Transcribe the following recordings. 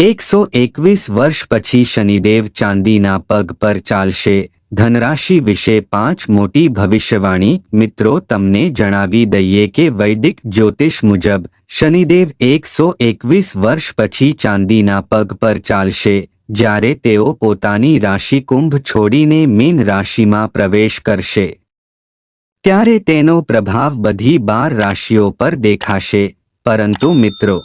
એકસો એકવીસ વર્ષ પછી શનિદેવ ચાંદીના પગ પર ચાલશે. ધનરાશિ વિશે પાંચ મોટી ભવિષ્યવાણી મિત્રો તમને જણાવી દઈએ કે વૈદિક જ્યોતિષ મુજબ શનિદેવ એકસો એકવીસ વર્ષ પછી ચાંદીના પગ પર ચાલશે. જ્યારે તેઓ પોતાની રાશિ કુંભ છોડીને મીન રાશિમાં પ્રવેશ કરશે. ત્યારે તેનો પ્રભાવ બધી બાર રાશિઓ પર દેખાશે. પરંતુ મિત્રો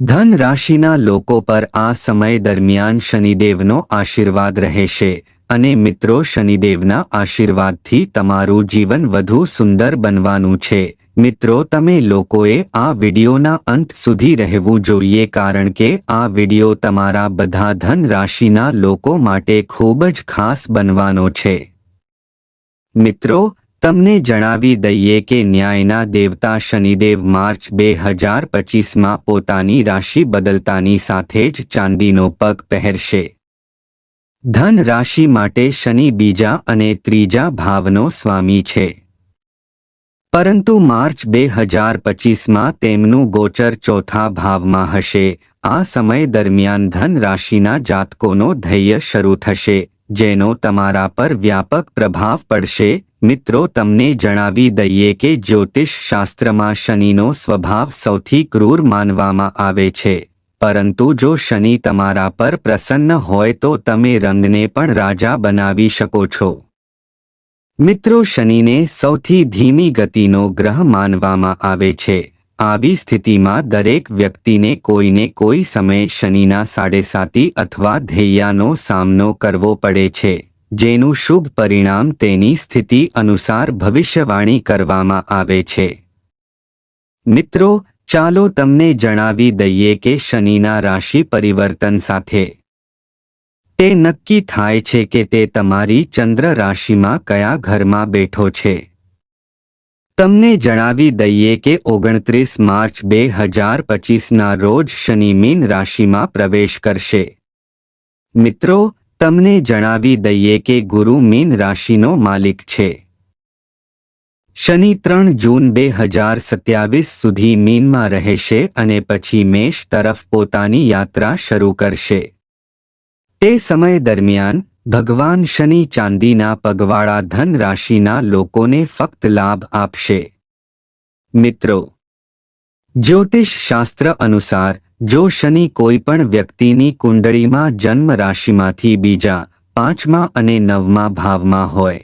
ધન રાશિના લોકો પર આ સમય દરમિયાન શનિદેવનો આશીર્વાદ રહેશે અને મિત્રો શનિદેવના આશીર્વાદથી તમારું જીવન વધુ સુંદર બનવાનું છે. મિત્રો, તમે લોકોએ આ વિડિયોના અંત સુધી રહેવું જોઈએ કારણ કે આ વિડિયો તમારા બધા ધન રાશિના લોકો માટે ખૂબ જ ખાસ બનવાનો છે. મિત્રો તમને જણાવી દઈએ કે ન્યાયના દેવતા શનિદેવ માર્ચ બે હજાર પચીસમાં પોતાની રાશિ બદલતાની સાથે જ ચાંદીનો પગ પહેરશે. ધન રાશિ માટે શનિ બીજા અને ત્રીજા ભાવનો સ્વામી છે. પરંતુ માર્ચ બે હજાર પચીસમાં તેમનું ગોચર ચોથા ભાવમાં હશે. આ સમય દરમિયાન ધન રાશિના જાતકોનો ધૈર્ય શરૂ થશે, જેનો તમારા પર વ્યાપક પ્રભાવ પડશે મિત્રો, તમને જણાવી દઈએ કે જ્યોતિષ શાસ્ત્રમાં શનિનો સ્વભાવ સૌથી ક્રૂર માનવામાં આવે છે. પરંતુ જો શનિ તમારા પર પ્રસન્ન હોય તો તમે રંગને પણ રાજા બનાવી શકો છો. મિત્રો, શનિને સૌથી ધીમી ગતિનો ગ્રહ માનવામાં આવે છે. આવી સ્થિતિમાં દરેક વ્યક્તિને કોઈને કોઈ સમયે શનિના સાડેસાતી અથવા ધૈયાનો સામનો કરવો પડે છે. જેનું શુભ પરિણામ તેની સ્થિતિ અનુસાર ભવિષ્યવાણી કરવામાં આવે છે. મિત્રો, ચાલો તમને જણાવી દઈએ કે શનિના રાશિ પરિવર્તન સાથે. તે નક્કી થાય છે કે તે તમારી ચંદ્ર રાશિમાં કયા ઘરમાં બેઠો છે. તમને જણાવી દઈએ કે ઓગણત્રીસ માર્ચ બે હજાર પચીસના રોજ શનિ મીન રાશિમાં પ્રવેશ કરશે. મિત્રો તમને જણાવી દઈએ કે ગુરુ મીન રાશિનો માલિક છે. શનિ ત્રણ જૂન બે હજાર સત્યાવીસ સુધી મીનમાં રહેશે અને પછી મેષ તરફ પોતાની યાત્રા શરૂ કરશે. તે સમય દરમિયાન, ભગવાન શનિ ચાંદીના પગવાળા ધન રાશિના લોકોને ફક્ત લાભ આપશે. મિત્રો, જ્યોતિષ શાસ્ત્ર અનુસાર જો શનિ કોઈ પણ વ્યક્તિની કુંડળીમાં જન્મ રાશિમાંથી બીજા પાંચમા અને નવમા ભાવમાં હોય,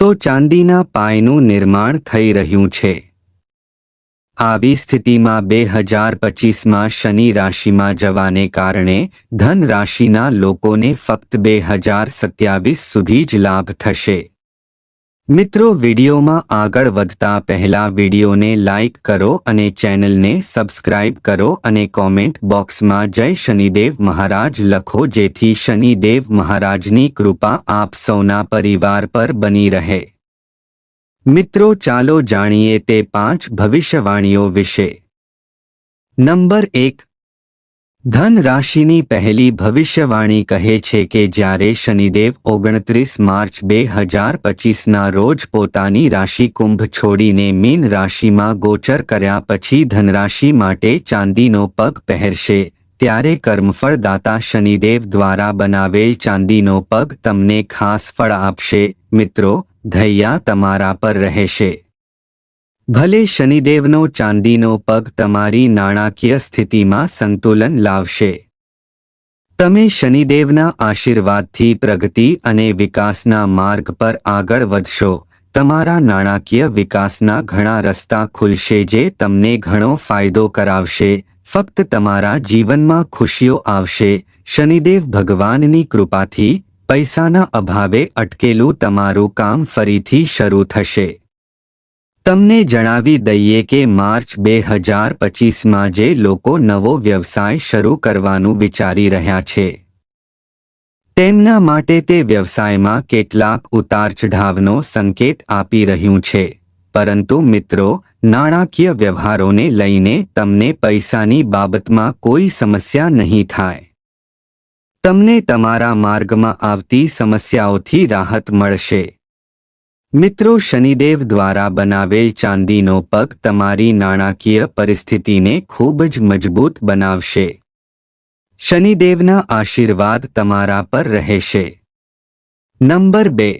તો ચાંદીના પાયનું નિર્માણ થઈ રહ્યું છે. આવી સ્થિતિમાં બે હજાર પચીસમાં શનિ રાશિમાં જવાને કારણે ધન રાશિના લોકોને ફક્ત બે હજાર સત્યાવીસ સુધી જ લાભ થશે. મિત્રો, વિડીયોમાં આગળ વધતા પહેલા વિડીયોને લાઇક કરો અને ચેનલને સબસ્ક્રાઇબ કરો અને કોમેન્ટ બોક્સમાં જય શનિદેવ મહારાજ લખો, જેથી શનિદેવ મહારાજની કૃપા આપ સૌના પરિવાર પર બની રહે. મિત્રો, ચાલો જાણીએ તે પાંચ ભવિષ્યવાણીઓ વિશે. નંબર એક ધન રાશિની પહેલી ભવિષ્યવાણી કહે છે કે જ્યારે શનિદેવ ઓગણત્રીસ માર્ચ બે હજાર પચીસના રોજ પોતાની રાશિ કુંભ છોડીને મીન રાશિમાં ગોચર કર્યા પછી ધનરાશિ માટે ચાંદીનો પગ પહેરશે, ત્યારે કર્મફળદાતા શનિદેવ દ્વારા બનાવેલ ચાંદીનો પગ તમને ખાસ ફળ આપશે. મિત્રો, ધૈયા તમારા પર રહેશે. ભલે શનિદેવનો ચાંદીનો પગ તમારી નાણાકીય સ્થિતિમાં સંતુલન લાવશે. તમે શનિદેવના આશીર્વાદથી પ્રગતિ અને વિકાસના માર્ગ પર આગળ વધશો. તમારા નાણાકીય વિકાસના ઘણા રસ્તા ખુલશે જે તમને ઘણો ફાયદો કરાવશે. ફક્ત તમારા જીવનમાં ખુશીઓ આવશે. શનિદેવ ભગવાનની કૃપાથી પૈસાના અભાવે અટકેલું તમારું કામ ફરીથી શરૂ થશે. તમને જણાવી દઈએ કે માર્ચ બે હજાર પચીસમાં જે લોકો નવો વ્યવસાય શરૂ કરવાનું વિચારી રહ્યા છે, તેમના માટે તે વ્યવસાયમાં કેટલાક ઉતાર ચઢાવનો સંકેત આપી રહ્યું છે. પરંતુ મિત્રો, નાણાકીય વ્યવહારોને લઈને તમને પૈસાની બાબતમાં કોઈ સમસ્યા નહીં થાય. તમને તમારા માર્ગમાં આવતી સમસ્યાઓથી રાહત મળશે. મિત્રો શનિદેવ દ્વારા બનાવેલ ચાંદીનો પગ તમારી નાણાકીય પરિસ્થિતિને ખૂબ જ મજબૂત બનાવશે. શનિદેવના આશીર્વાદ તમારા પર રહેશે. નંબર બે.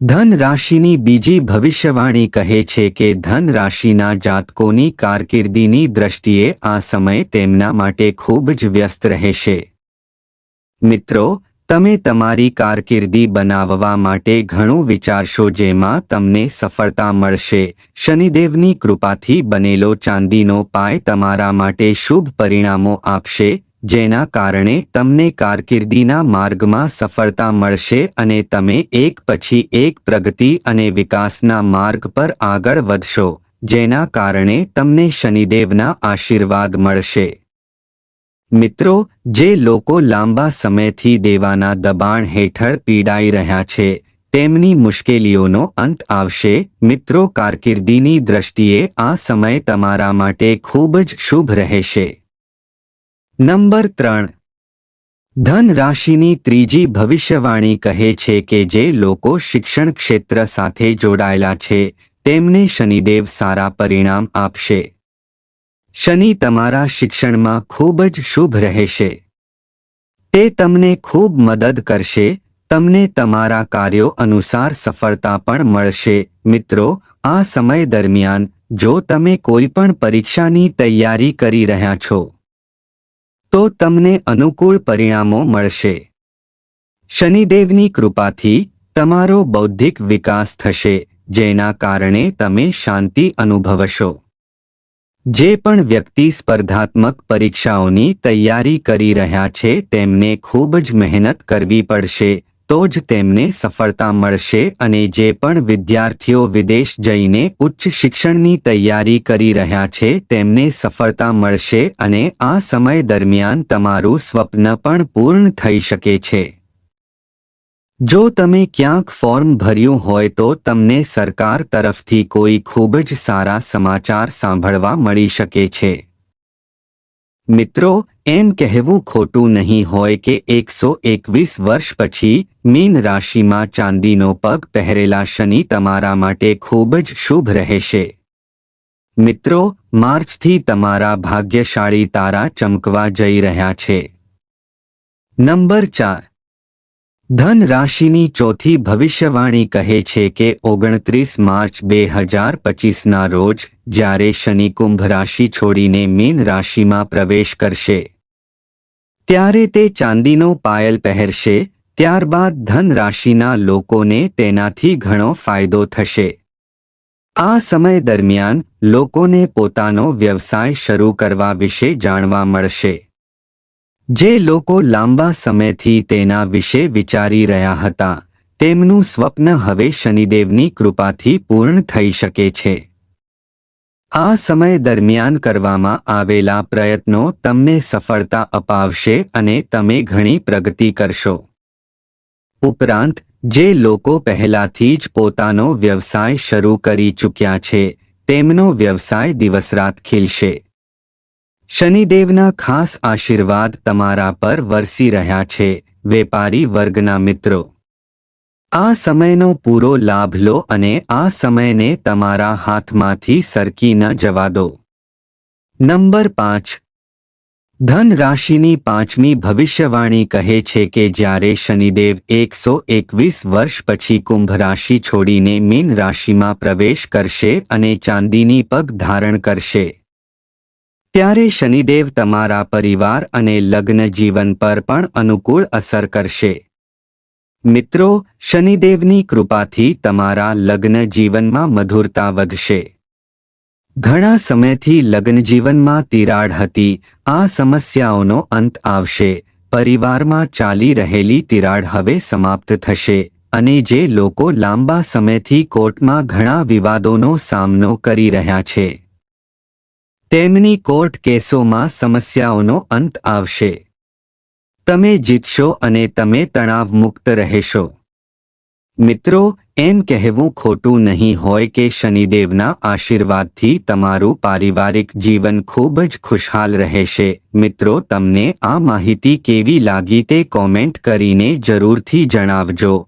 ધન રાશિની બીજી ભવિષ્યવાણી કહે છે કે ધન રાશિના જાતકોની કારકિર્દીની દ્રષ્ટિએ આ સમય તેમના માટે ખૂબ જ વ્યસ્ત રહેશે. મિત્રો તમે તમારી કારકિર્દી બનાવવા માટે ઘણું વિચારશો જેમાં તમને સફળતા મળશે. શનિદેવની કૃપાથી બનેલો ચાંદીનો પાય તમારા માટે શુભ પરિણામો આપશે, જેના કારણે તમને કારકિર્દીના માર્ગમાં સફળતા મળશે અને તમે એક પછી એક પ્રગતિ અને વિકાસના માર્ગ પર આગળ વધશો, જેના કારણે તમને શનિદેવના આશીર્વાદ મળશે. મિત્રો, જે લોકો લાંબા સમયથી દેવાના દબાણ હેઠળ પીડાઈ રહ્યા છે, તેમની મુશ્કેલીઓનો અંત આવશે. મિત્રો, કારકિર્દીની દ્રષ્ટિએ આ સમય તમારા માટે ખૂબ જ શુભ રહેશે. નંબર ત્રણ. ધન રાશિની ત્રીજી ભવિષ્યવાણી કહે છે કે જે લોકો શિક્ષણ ક્ષેત્ર સાથે જોડાયેલા છે, તેમને શનિદેવ સારા પરિણામ આપશે. શનિ તમારા શિક્ષણમાં ખૂબ જ શુભ રહેશે. તે તમને ખૂબ મદદ કરશે, તમને તમારા કાર્યો અનુસાર સફળતા પણ મળશે. મિત્રો, આ સમય દરમિયાન, જો તમે કોઈ પણ પરીક્ષાની તૈયારી કરી રહ્યા છો, તો તમને અનુકૂળ પરિણામો મળશે. શનિદેવની કૃપાથી, તમારો બૌદ્ધિક વિકાસ થશે, જેના કારણે તમે શાંતિ અનુભવશો. જે પણ વ્યક્તિ સ્પર્ધાત્મક પરીક્ષાઓની તૈયારી કરી રહ્યા છે તેમને ખૂબ જ મહેનત કરવી પડશે, તો જ તેમને સફળતા મળશે અને જે પણ વિદ્યાર્થીઓ વિદેશ જઈને ઉચ્ચ શિક્ષણની તૈયારી કરી રહ્યા છે તેમને સફળતા મળશે અને આ સમય દરમિયાન તમારું સ્વપ્ન પણ પૂર્ણ થઈ શકે છે. જો તમે ક્યાંક ફોર્મ ભર્યું હોય તો તમને સરકાર તરફથી કોઈ ખૂબ જ સારા સમાચાર સાંભળવા મળી શકે છે. મિત્રો, એમ કહેવું ખોટું નહીં હોય કે એકસો એકવીસ વર્ષ પછી મીન રાશિમાં ચાંદીનો પગ પહેરેલા શનિ તમારા માટે ખૂબ જ શુભ રહેશે. મિત્રો, માર્ચથી તમારા ભાગ્યશાળી તારા ચમકવા જઈ રહ્યા છે. નંબર ચાર. ધન રાશિની ચોથી ભવિષ્યવાણી કહે છે કે ઓગણત્રીસ માર્ચ બે હજાર પચીસના રોજ જ્યારે શનિ કુંભ રાશિ છોડીને મીન રાશિમાં પ્રવેશ કરશે. ત્યારે તે ચાંદીનો પાયલ પહેરશે, ત્યારબાદ ધન રાશિના લોકોને તેનાથી ઘણો ફાયદો થશે. આ સમય દરમિયાન લોકોને પોતાનો વ્યવસાય શરૂ કરવા વિશે જાણવા મળશે. જે લોકો લાંબા સમયથી તેના વિશે વિચારી રહ્યા હતા, તેમનું સ્વપ્ન હવે શનિદેવની કૃપાથી પૂર્ણ થઈ શકે છે. આ સમય દરમિયાન કરવામાં આવેલા પ્રયત્નો તમને સફળતા અપાવશે અને તમે ઘણી પ્રગતિ કરશો. ઉપરાંત, જે લોકો પહેલાથી જ પોતાનો વ્યવસાય શરૂ કરી ચૂક્યા છે, તેમનો વ્યવસાય દિવસરાત ખીલશે. શનિદેવના ખાસ આશીર્વાદ તમારા પર વરસી રહ્યા છે, વેપારી વર્ગના મિત્રો. આ સમયનો પૂરો લાભ લો અને આ સમયને તમારા હાથમાંથી સરકી ન જવા દો. નંબર પાંચ. ધન રાશિની પાંચમી ભવિષ્યવાણી કહે છે કે જ્યારે શનિદેવ એકસો એકવીસ વર્ષ પછી કુંભ રાશિ છોડીને મીન રાશિમાં પ્રવેશ કરશે અને ચાંદીની પગ ધારણ કરશે ત્યારે શનિદેવ તમારા પરિવાર અને લગ્ન જીવન પર પણ અનુકૂળ અસર કરશે. મિત્રો, શનિદેવની કૃપાથી તમારા લગ્ન જીવનમાં મધુરતા વધશે. ઘણા સમયથી લગ્ન જીવનમાં તિરાડ હતી, આ સમસ્યાઓનો અંત આવશે, પરિવારમાં ચાલી રહેલી તિરાડ હવે સમાપ્ત થશે, અને જે લોકો લાંબા સમયથી કોર્ટમાં ઘણા વિવાદોનો સામનો કરી રહ્યા છે. તેમની કોર્ટ કેસોમાં સમસ્યાઓનો અંત આવશે. તમે જીતશો અને તમે તણાવ મુક્ત રહેશો. મિત્રો, એમ કહેવું ખોટું નહીં હોય કે શનિદેવના આશીર્વાદથી તમારું પારિવારિક જીવન ખૂબ જ ખુશહાલ રહેશે. મિત્રો, તમને આ માહિતી કેવી લાગી તે કોમેન્ટ કરીને જરૂરથી જણાવજો.